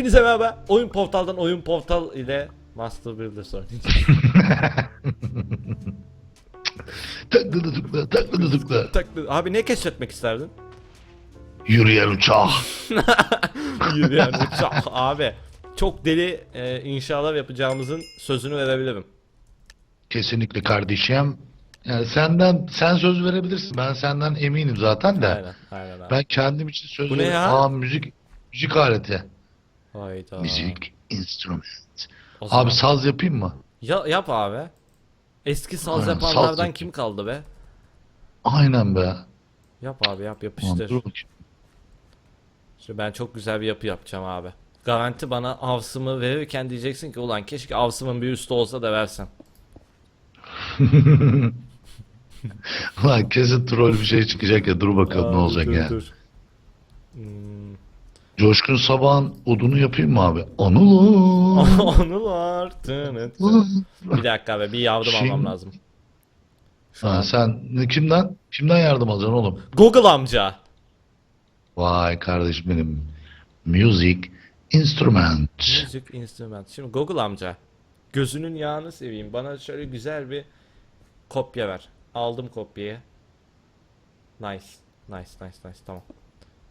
Hepinize merhaba. Oyun Portal'dan Oyun Portal ile Master Builder oynayacağız. Taklı tıkla taklı tıkla. Taklı- Abi ne keşfetmek isterdin? Yürüyen uçak. Yürüyen uçak abi. Çok deli e, inşalar yapacağımızın sözünü verebilirim. Kesinlikle kardeşim. Yani senden sen söz verebilirsin. Ben senden eminim zaten de. Aynen, aynen abi. Ben kendim için söz Bu ne veriyorum. ya? Aa müzik müzik aleti. Hayda. Müzik instrument. O zaman- Abi saz yapayım mı? Ya, yap abi. Eski saz Aynen, saz yapanlardan yapayım. kim kaldı be? Aynen be. Yap abi yap yapıştır. dur bakayım. Şimdi ben çok güzel bir yapı yapacağım abi. Garanti bana avsımı verirken diyeceksin ki ulan keşke avsımın bir üstü olsa da versen. Ulan kesin troll bir şey çıkacak ya. Dur bakalım ne Aa, olacak dur, ya. dur. Hmm. Coşkun Sabah'ın odunu yapayım mı abi? Anılar. Anılar. Tınıt. bir dakika abi bir yardım Şimdi- almam lazım. Şu Ha, an. sen ne- kimden? Kimden yardım alacaksın oğlum? Google amca. Vay kardeşim benim. Music instrument. Music instrument. Şimdi Google amca. Gözünün yağını seveyim. Bana şöyle güzel bir kopya ver. Aldım kopyayı. Nice. Nice nice nice tamam.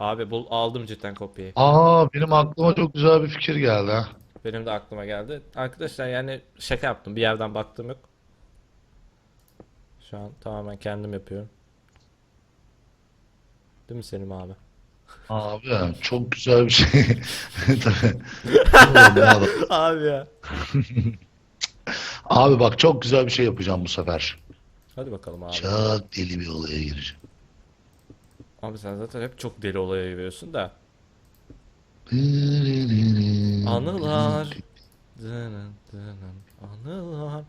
Abi bul aldım cidden kopyayı. Aa benim aklıma çok güzel bir fikir geldi ha. Benim de aklıma geldi. Arkadaşlar yani şaka yaptım. Bir yerden baktım yok. Şu an tamamen kendim yapıyorum. Değil mi Selim abi? Abi çok güzel bir şey. Tabii. Abi ya. Abi bak çok güzel bir şey yapacağım bu sefer. Hadi bakalım abi. Çok deli bir olaya gireceğim. Abi sen zaten hep çok deli olaya giriyorsun da. Anılar. Anılar.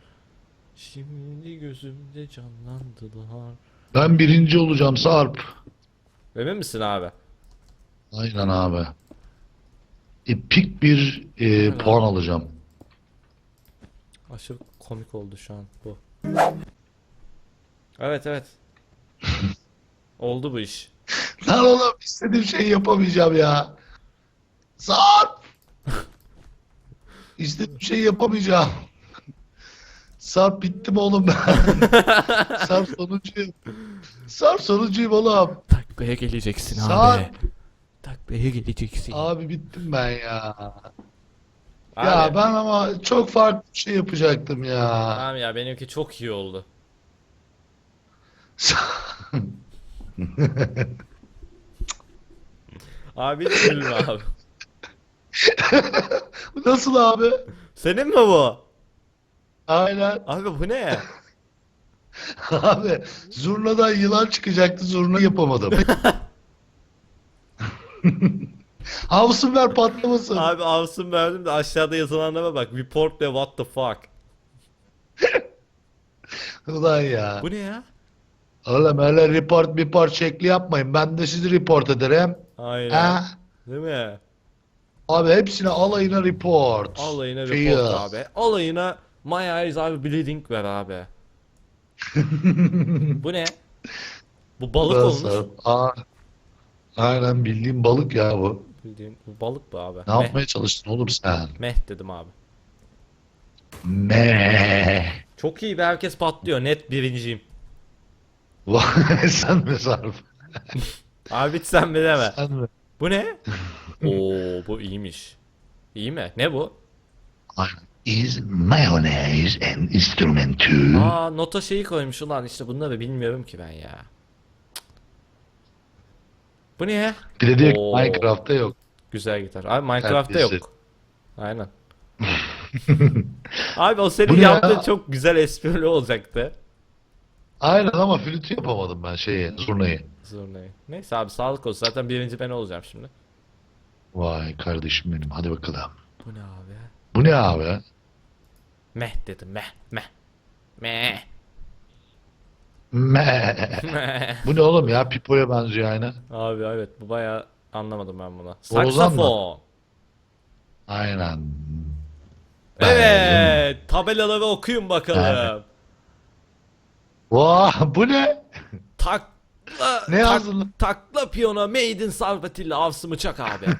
Şimdi gözümde canlandılar. Ben birinci olacağım Sarp. Emin misin abi? Aynen abi. Epik bir e, puan alacağım. Aşırı komik oldu şu an bu. Evet evet. Oldu bu iş. Lan oğlum istediğim şeyi yapamayacağım ya. Sarp! İstediğim şeyi yapamayacağım. Sarp bittim oğlum ben. Sarp sonuncuyum. Sarp sonuncuyum oğlum. Taklaya geleceksin Sarp! Taklaya geleceksin. Abi bittim ben ya. Abi, Ya ben ama çok farklı bir şey yapacaktım ya. Tamam ya benimki çok iyi oldu. Abi hiç gülme abi. Nasıl abi? Senin mi bu? Aynen. Abi bu ne? Abi zurnadan yılan çıkacaktı zurna yapamadım. Havsun ver patlamasın. Abi avsın verdim de aşağıda yazılanlara bak. Report ve what the fuck. Ulan ya. Bu ne ya? Oğlum öyle report report şekli yapmayın. Ben de sizi report ederim. Aynen. Ha? Değil mi? Abi hepsine alayına report. Alayına report abi. Alayına My eyes are bleeding ver abi. Bu ne? Bu balık Burası. olmuş. Aa, aynen bildiğim balık ya bu. Bildiğin bu balık bu abi. Ne Meh, yapmaya çalıştın oğlum sen? meh dedim abi. Me. Çok iyi be herkes patlıyor. Net birinciyim. Sen mi Sarp? Abi hiç sen bileme. Sen mi? Bu ne? Oo bu iyiymiş. İyi mi? Ne bu? Is mayonnaise an instrument too? Aa nota şeyi koymuş ulan işte bunları bilmiyorum ki ben ya. Bu ne? Bir de diyor ki Oo. Minecraft'ta yok. Güzel gitar. Abi Minecraft'ta Terbiyesiz. yok. Aynen. Abi o senin Bu ne ya? yaptığın çok güzel esprili olacaktı. Aynen ama flütü yapamadım ben şeyi, zurnayı. Zurnayı. Neyse abi sağlık olsun. Zaten birinci ben olacağım şimdi. Vay kardeşim benim hadi bakalım. Bu ne abi? Bu ne abi? Meh dedim meh meh. Meh. Me. meh. Bu ne oğlum ya Pipo'ya benziyor aynen. Abi evet bu bayağı anlamadım ben bunu. Mı? Saksafon. Aynen. Evet. Tabelaları okuyun bakalım. Vah bu ne? Takla Ne yazdın lan? takla piyano made in Salvatilla avsımı çak abi.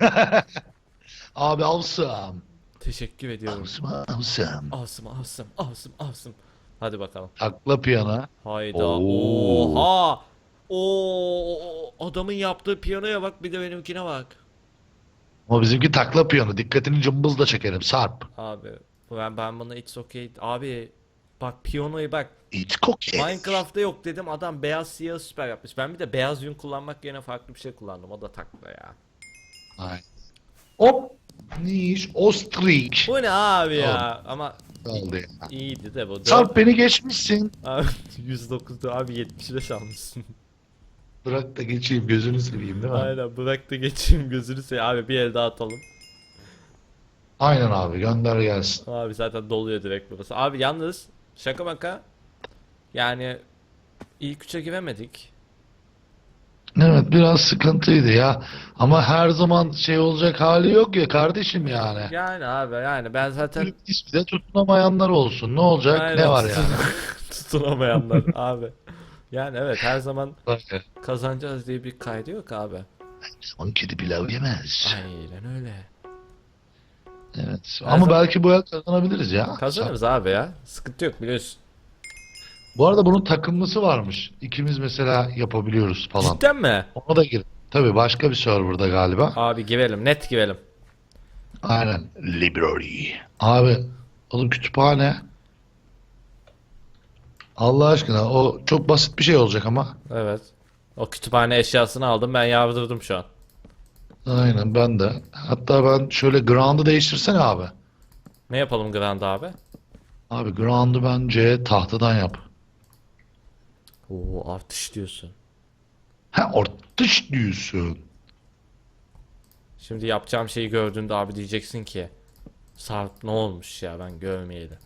Abi awesome. Teşekkür ediyorum. Awesome, awesome. Awesome, awesome, awesome, awesome. Hadi bakalım. Takla piyano. Hayda. Oo. Oha. Oo, adamın yaptığı piyanoya bak bir de benimkine bak. Ama bizimki takla piyano. Dikkatini cımbızla çekerim. Sarp. Abi ben ben buna it's okay. Abi bak piyanoyu bak. It's cookie. Minecraft'ta yok dedim adam beyaz siyah süper yapmış. Ben bir de beyaz yün kullanmak yerine farklı bir şey kullandım. O da takla ya. Ay. Hop. Niş. Ostrich. Bu ne abi ya? Ama Oldu ya. iyiydi de bu. Dört- Sarp beni geçmişsin. Abi 109'du abi 75 almışsın. Bırak da geçeyim gözünü seveyim değil mi? Aynen, Aynen bırak da geçeyim gözünü seveyim. Abi bir el daha atalım. abi gönder gelsin. Abi zaten doluyor direkt burası. Abi yalnız şaka maka yani ilk üçe giremedik. Evet biraz sıkıntıydı ya. Ama her zaman şey olacak hali yok ya kardeşim yani. Yani abi yani ben zaten ismi de tutunamayanlar olsun. Ne olacak? Aynen, Ne var yani? tutunamayanlar abi. Yani evet her zaman kazanacağız diye bir kaydı yok abi. Son kedi pilav yemez. Aynen öyle. Evet. Her Ama zaman- belki bu el kazanabiliriz ya. Kazanırız abi ya. Sıkıntı yok biliyorsun. Bu arada bunun takımlısı varmış. İkimiz mesela yapabiliyoruz falan. Cidden mi? Ona da gir. Tabii başka bir serverda galiba. Abi girelim net girelim. Aynen. Library. Abi oğlum kütüphane. Allah aşkına o çok basit bir şey olacak ama. Evet. O kütüphane eşyasını aldım ben yardırdım şu an. Aynen ben de. Hatta ben şöyle ground'u değiştirsene abi. Ne yapalım Grand abi? Abi ground'u bence tahtadan yap. Oo artış diyorsun. Ha ortış diyorsun. Şimdi yapacağım şeyi gördüğünde abi diyeceksin ki Sarp ne olmuş ya ben görmeyeli.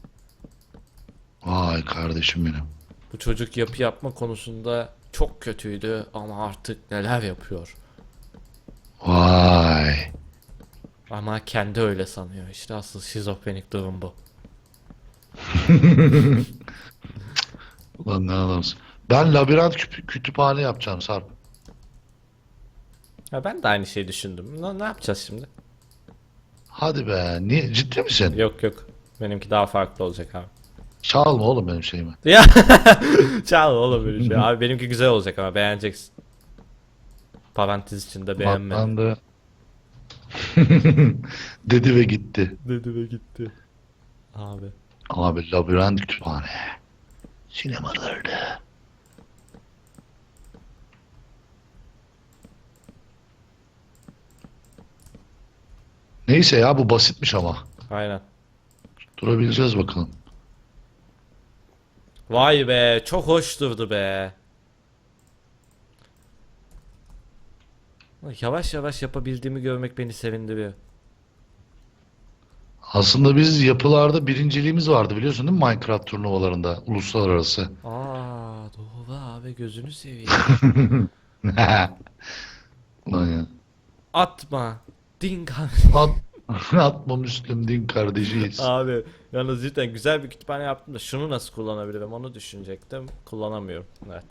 Vay kardeşim benim. Bu çocuk yapı yapma konusunda çok kötüydü ama artık neler yapıyor. Vay. Ama kendi öyle sanıyor. İşte asıl şizofrenik durum bu. Ulan ne adamsın. Ben labirent küp- kütüphane yapacağım Sarp. Ya ben de aynı şeyi düşündüm. Ne, ne yapacağız şimdi? Hadi be. Niye? Ciddi misin? Yok yok. Benimki daha farklı olacak abi. Çalma oğlum benim şeyimi. Ya çal oğlum böyle şey. Abi benimki güzel olacak ama beğeneceksin. Parantez içinde beğenme. de. Dedi ve gitti. Dedi ve gitti. Abi. Abi labirent kütüphane. Sinemalarda. Neyse ya bu basitmiş ama. Aynen. Durabileceğiz bakalım. Vay be çok hoş durdu be. Yavaş yavaş yapabildiğimi görmek beni sevindiriyor. Aslında biz yapılarda birinciliğimiz vardı biliyorsun değil mi Minecraft turnuvalarında uluslararası. Aa doğru abi gözünü seveyim. Ulan ya. Atma. Ding At, atma Müslüm din kardeşiyiz. Abi yalnız cidden güzel bir kütüphane yaptım da şunu nasıl kullanabilirim onu düşünecektim. Kullanamıyorum. Evet.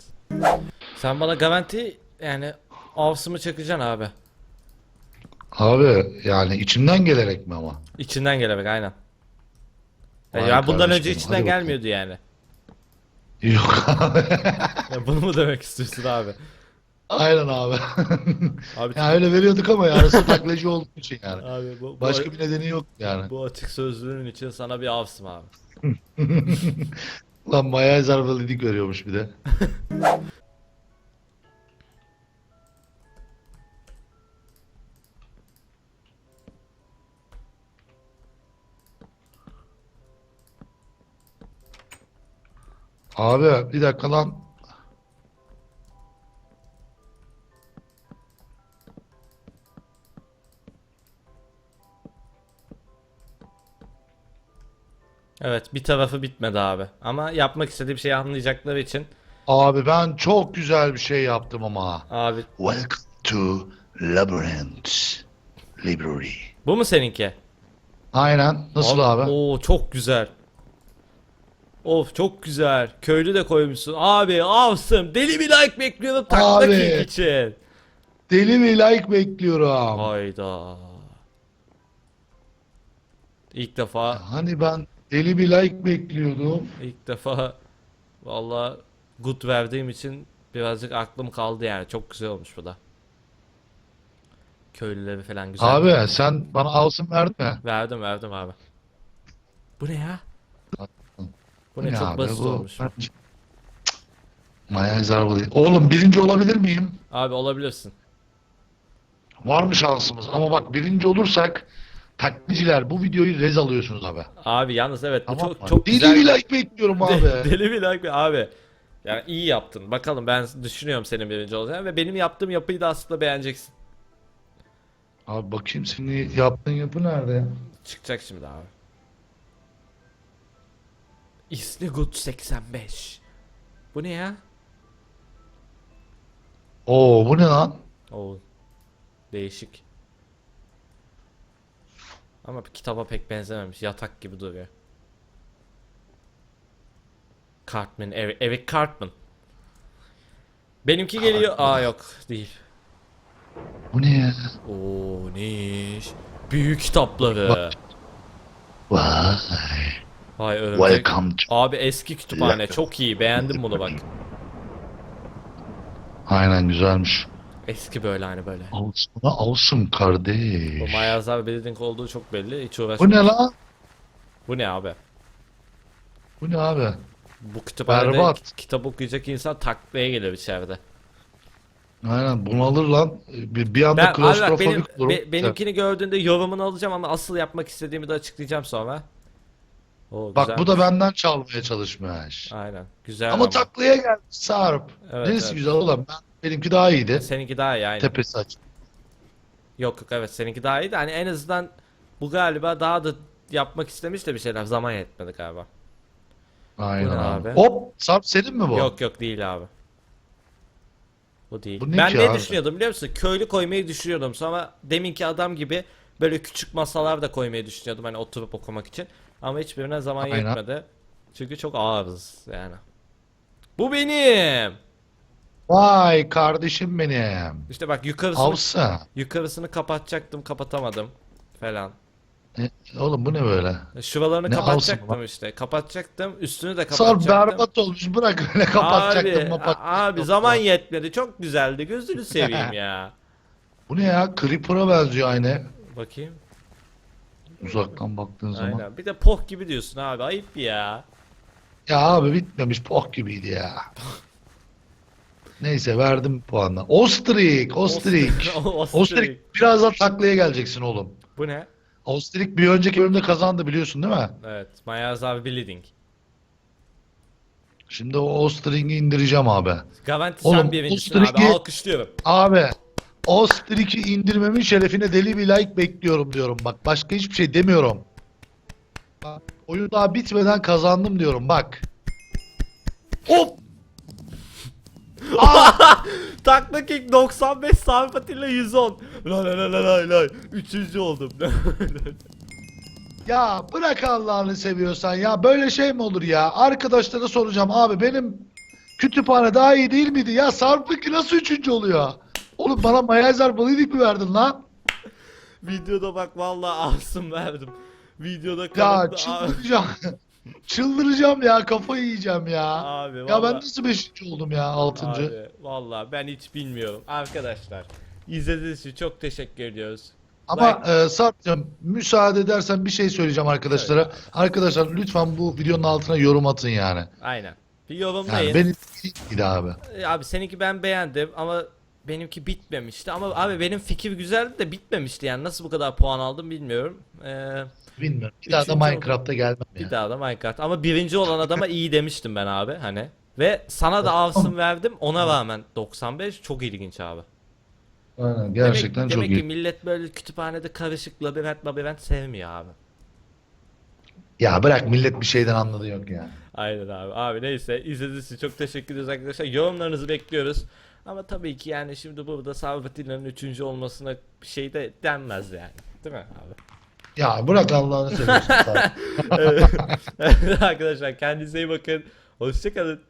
Sen bana garanti yani avsımı çakacaksın abi. Abi yani içimden gelerek mi ama? İçinden gelerek aynen. Ya, Vay ya bundan kardeşim, önce hadi içinden bakalım. gelmiyordu yani. Yok abi. Ya bunu mu demek istiyorsun abi? Aynen abi. Abi, Ya öyle veriyorduk ama yani taklacı olduğu için yani. abi bu, bu, Başka bir nedeni yok yani. bu açık sözlülüğün için sana bir avsım abi. Lan Maya zarvalıydık görüyormuş bir de. Abi bir dakika lan. Evet bir tarafı bitmedi abi. Ama yapmak istediğim şeyi anlayacakları için Abi ben çok güzel bir şey yaptım ama. abi Welcome to Labyrinth Library. bu mu seninki? Aynen. Nasıl abi? Oo çok güzel. Of çok güzel. Köylü de koymuşsun. Abi awesome. Deli bir like bekliyorum takla Abi. kick için. Deli bir like bekliyorum. Hayda. İlk defa Hani ben deli bir like bekliyordum. ilk defa valla good verdiğim için birazcık aklım kaldı yani. Çok güzel olmuş bu da. Köylüleri falan güzel. Abi sen bana alsın verdin mi? Verdim verdim abi. Bu ne ya? Bu ne Ya çok abi, basit bu- olmuş. zarfı değil. Oğlum birinci olabilir miyim? Abi olabilirsin. Var mı şansımız? Ama bak birinci olursak taklitçiler bu videoyu rez alıyorsunuz abi. Abi yalnız evet bu Tamam çok mı? çok Deli güzel. bir like bekliyorum abi. Deli bir like abi. Yani iyi yaptın. Bakalım ben düşünüyorum senin birinci olacağını ve benim yaptığım yapıyı da aslında beğeneceksin. Abi bakayım senin yaptığın yapı nerede ya? Çıkacak şimdi abi. İsnigut 85. Bu ne ya? Oo bu ne lan? Oo. Değişik. Ama bir kitaba pek benzememiş. Yatak gibi duruyor. Cartman, Eric, Eric Cartman. Benimki geliyor. Aa yok, değil. Bu ne ya? Oo, ne iş? Büyük kitapları. Vay. Vay örümcek. Welcome to... Abi eski kütüphane çok iyi. Beğendim bunu bak. Aynen güzelmiş. Eski böyle hani böyle. Awesome, awesome Bu kardeş. Mayaz abi Building olduğu çok belli. Hiç Bu uğraşmam. ne lan? Bu ne abi? Bu ne abi? Bu kütüphanede Berbat. kit- kitap okuyacak insan taklaya gelir içeride. Aynen bunalır lan. Bir, bir anda Ben abi bak klostrofobik benim, olurum. be- benimkini gördüğünde yorumunu alacağım ama asıl yapmak istediğimi de açıklayacağım sonra. Oo, Bak bu da benden çalmaya çalışmış. Aynen. Güzel Ama taklaya geldi Sarp. Evet, Neresi evet. güzel oğlum? Ben, benimki daha iyiydi. Seninki daha iyi aynen. Tepesi açık. Yok yok evet seninki daha iyiydi. Hani en azından bu galiba daha da yapmak istemiş de bir şeyler zaman yetmedi galiba. Aynen Bu abi. abi? Hop Sarp senin mi bu? Yok yok değil abi. Bu değil. Bu ne ben ne abi? düşünüyordum biliyor musun? Köylü koymayı düşünüyordum. Sonra deminki adam gibi böyle küçük masalar da koymayı düşünüyordum hani oturup okumak için. Ama hiçbirine zaman Aynen. yetmedi. Çünkü çok ağırız yani. Bu benim. Vay kardeşim benim. İşte bak yukarısını Avsa. yukarısını kapatacaktım, kapatamadım falan. E, oğlum bu ne böyle? Şuralarını Ne kapatacaktım işte. Kapatacaktım, üstünü de Sarp kapatacaktım. berbat olmuş bırak öyle kapatacaktım Abi, mapatacaktım. abi zaman yetmedi. Çok güzeldi. Gözünü seveyim ya. Bu ne ya? Creeper'a benziyor aynı. Bakayım. Uzaktan baktığın zaman. Aynen. Bir de poh gibi diyorsun abi. Ayıp ya. Ya abi bitmemiş poh gibiydi ya. Neyse verdim puanla. Ostrik, Ostrik. Ostrik. Ostrik biraz daha taklaya geleceksin oğlum. Bu ne? Ostrik bir önceki bölümde kazandı biliyorsun değil mi? Evet. Mayaz abi Bleeding. Şimdi o Ostrik'i indireceğim abi. Garanti Oğlum, sen birincisin abi. Ostrik'i- Alkışlıyorum. Abi Ostrik'i indirmemin şerefine deli bir like bekliyorum diyorum bak. Başka hiçbir şey demiyorum. Bak, oyun daha bitmeden kazandım diyorum bak. Hop! Takla kick 95 Sarp Atilla 110. La la la la la la. Üçüncü oldum. Ya bırak Allah'ını seviyorsan ya böyle şey mi olur ya? Arkadaşlara soracağım abi benim kütüphane daha iyi değil miydi? Ya Sarp'ınki nasıl üçüncü oluyor? Oğlum bana Mayazar Balidik mi verdin lan? Videoda bak vallahi ağzım verdim. Videoda Ya kanıtlı- çıldıracağım. çıldıracağım ya kafayı yiyeceğim ya. Abi Ya vallahi. ben nasıl beşinci oldum ya altıncı? Abi vallahi ben hiç bilmiyorum. Arkadaşlar izlediğiniz için çok teşekkür ediyoruz. Ama e, Sarp'cığım müsaade edersen bir şey söyleyeceğim arkadaşlara. Arkadaşlar lütfen bu videonun altına yorum atın yani. Aynen. Bir yorumlayın. Yani benim iyiydi abi. Abi seninki ben beğendim ama benimki bitmemişti. Ama abi benim fikir güzeldi de bitmemişti yani. Nasıl bu kadar puan aldım bilmiyorum. Ee, Bilmiyorum. Bir daha da Üçüncü Minecraft'a gelmem bir ya. daha da Minecraft. Ama birinci olan adama iyi demiştim ben abi hani. Ve sana da avsın verdim ona rağmen 95 çok ilginç abi. Aynen gerçekten demek, çok demek ki iyi. millet böyle kütüphanede karışık labirent labirent sevmiyor abi. Ya bırak millet bir şeyden anladı yok ya. Aynen abi. Abi neyse izlediğiniz için çok teşekkür ederiz arkadaşlar. Yorumlarınızı bekliyoruz. Ama tabii ki yani şimdi burada Salvatine'nin 3. olmasına bir şey de denmez yani. Değil mi abi? Ya bırak Allah'ını seversen. Evet. arkadaşlar kendinize iyi bakın. Hoşçakalın.